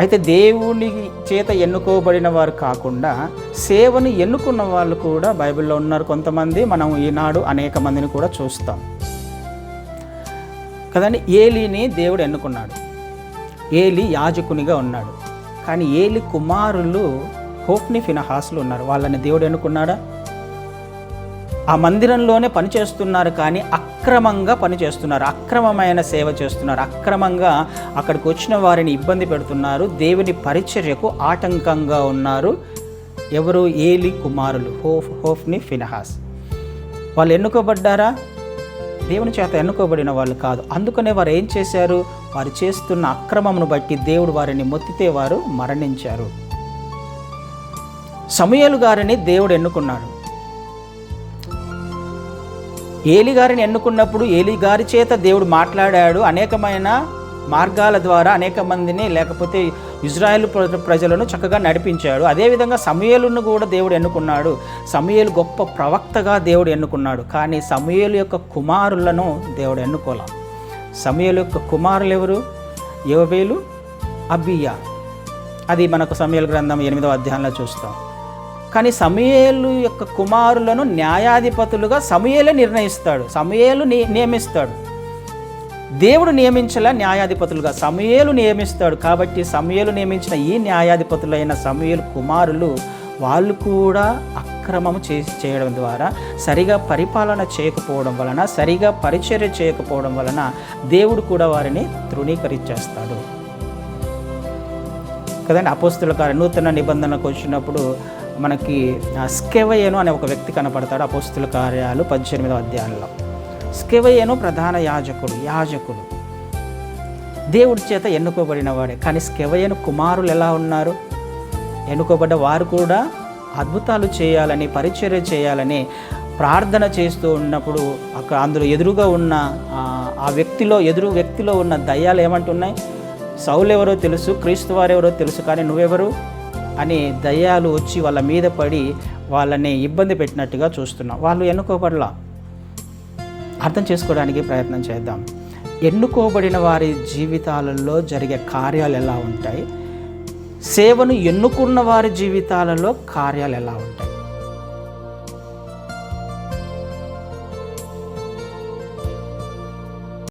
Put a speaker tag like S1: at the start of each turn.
S1: అయితే దేవుని చేత ఎన్నుకోబడిన వారు కాకుండా సేవను ఎన్నుకున్న వాళ్ళు కూడా బైబిల్లో ఉన్నారు కొంతమంది. మనం ఈనాడు అనేక మందిని కూడా చూస్తాం. కదండి ఏలిని దేవుడు ఎన్నుకున్నాడు. ఏలి యాజకునిగా ఉన్నాడు. కానీ ఏలి కుమారులు హోప్ని ఫినహాసులు ఉన్నారు. వాళ్ళని దేవుడు ఎన్నుకున్నాడా? ఆ మందిరంలోనే పనిచేస్తున్నారు కానీ అక్రమంగా పనిచేస్తున్నారు అక్రమమైన సేవ చేస్తున్నారు. అక్రమంగా అక్కడికి వచ్చిన వారిని ఇబ్బంది పెడుతున్నారు. దేవుని పరిచర్యకు ఆటంకంగా ఉన్నారు. ఎవరు? ఏలి కుమారులు. హోఫ్ హోఫ్ని ఫినహాస్. వాళ్ళు ఎన్నుకోబడ్డారా? దేవుని చేత ఎన్నుకోబడిన వాళ్ళు కాదు. అందుకనే వారు ఏం చేశారు? వారు చేస్తున్న అక్రమమును బట్టి దేవుడు వారిని మొత్తితే వారు మరణించారు. సమయలు గారిని దేవుడు ఎన్నుకున్నాడు. ఏలిగారిని ఎన్నుకున్నప్పుడు ఏలిగారి చేత దేవుడు మాట్లాడాడు. అనేకమైన మార్గాల ద్వారా అనేక మందిని లేకపోతే ఇజ్రాయెల్ ప్ర- ప్రజలను చక్కగా నడిపించాడు. అదేవిధంగా సమయలును కూడా దేవుడు ఎన్నుకున్నాడు. సమయలు గొప్ప ప్రవక్తగా దేవుడు ఎన్నుకున్నాడు. కానీ సమయలు యొక్క కుమారులను దేవుడు ఎన్నుకోలే. సమయలు యొక్క కుమారులు ఎవరు? యోవేలు అబియా. అది మనకు సమయల గ్రంథం ఎనిమిదవ అధ్యాయంలో చూస్తాం. కానీ సమయేలు యొక్క కుమారులను న్యాయాధిపతులుగా సమయేలే నిర్ణయిస్తాడు. సమయేలు ని- నియమిస్తాడు. దేవుడు నియమించలా న్యాయాధిపతులుగా సమయేలు నియమిస్తాడు. కాబట్టి సమయేలు నియమించిన ఈ న్యాయాధిపతులైన సమయేలు కుమారులు వాళ్ళు కూడా అక్రమము చేసి చేయడం ద్వారా సరిగా పరిపాలన చేయకపోవడం వలన సరిగా పరిచర్య చేయకపోవడం వలన దేవుడు కూడా వారిని తృణీకరించేస్తాడు. కదండి అపోస్తుల కార్య నూతన నిబంధనకు వచ్చినప్పుడు మనకి ఆ, స్కెవయను అనే ఒక వ్యక్తి కనపడతాడు అపోస్తుల కార్యాలు పద్దెనిమిదవ అధ్యాయంలో. స్కెవయను ప్రధాన యాజకుడు యాజకుడు. దేవుడి చేత ఎన్నుకోబడిన వాడే. కానీ స్కెవయను కుమారులు ఎలా ఉన్నారు? ఎన్నుకోబడ్డ వారు కూడా అద్భుతాలు చేయాలని పరిచర్య చేయాలని ప్రార్థన చేస్తూ ఉన్నప్పుడు అక్కడ అందులో ఎదురుగా ఉన్న ఆ, ఆ వ్యక్తిలో ఎదురు వ్యక్తిలో ఉన్న దయ్యాలు ఏమంటున్నాయి? సౌలు ఎవరో తెలుసు క్రీస్తు వారెవరో తెలుసు కానీ నువ్వెవరు? అని దయ్యాలు వచ్చి వాళ్ళ మీద పడి వాళ్ళని ఇబ్బంది పెట్టినట్టుగా చూస్తున్నాం. వాళ్ళు ఎన్నుకోబడలా? అర్థం చేసుకోవడానికి ప్రయత్నం చేద్దాం. ఎన్నుకోబడిన వారి జీవితాలలో జరిగే కార్యాలు ఎలా ఉంటాయి? సేవను ఎన్నుకున్న వారి జీవితాలలో కార్యాలు ఎలా ఉంటాయి?